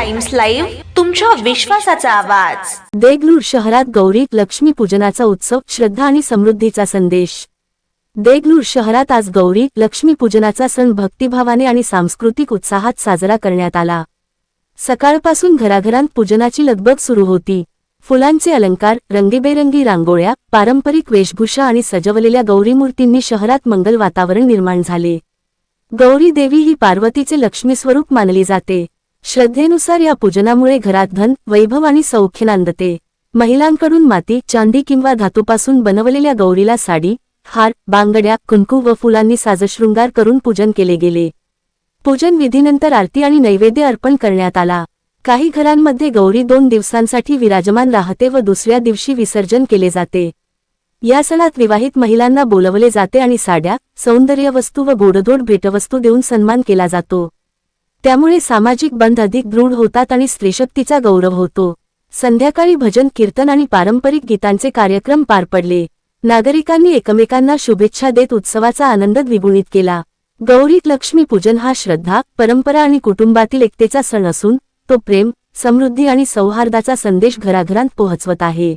Times live तुमच्या विश्वासाचा आवाज. देगलूर शहरात गौरी लक्ष्मी पूजनाचा उत्सव श्रद्धा आणि समृद्धीचा संदेश. देगलूर शहरात आज गौरी लक्ष्मी पूजनाचा सण भक्तिभावाने आणि सांस्कृतिक उत्साहात साजरा करण्यात आला. सकाळपासून घराघरांत पूजनाची लगबग सुरू होती. फुलांचे अलंकार रंगीबेरंगी रांगोळ्या पारंपरिक वेशभूषा आणि सजवलेल्या गौरी मूर्तींनी शहरात मंगल वातावरण निर्माण झाले. गौरी देवी ही पार्वतीचे लक्ष्मी स्वरूप मानली जाते. श्रद्धेनुसार या पूजनामुळे घरात धन वैभव आणि सौख्य नांदते. महिलांकडून माती चांदी किंवा धातूपासून बनवलेल्या गौरीला साडी हार बांगड्या कुंकू व फुलांनी साजशृंगार करून पूजन केले गेले. पूजन विधीनंतर आरती आणि नैवेद्य अर्पण करण्यात आला. काही घरांमध्ये गौरी दोन दिवसांसाठी विराजमान राहते व दुसऱ्या दिवशी विसर्जन केले जाते. या सणात विवाहित महिलांना बोलवले जाते आणि साड्या सौंदर्य वस्तू व गोडधोड भेटवस्तू देऊन सन्मान केला जातो. त्यामुळे सामाजिक बंध अधिक दृढ होतात आणि स्त्रीशक्तीचा गौरव होतो. संध्याकाळी भजन कीर्तन आणि पारंपरिक गीतांचे कार्यक्रम पार पडले. नागरिकांनी एकमेकांना शुभेच्छा देत उत्सवाचा आनंद द्विगुणित केला. गौरी लक्ष्मी पूजन हा श्रद्धा परंपरा आणि कुटुंबातील एकतेचा सण असून तो प्रेम समृद्धी आणि सौहार्दाचा संदेश घराघरांत पोहोचवत आहे.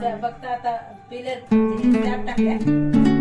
फक्त आता पिलर स्लॅब टाकल्या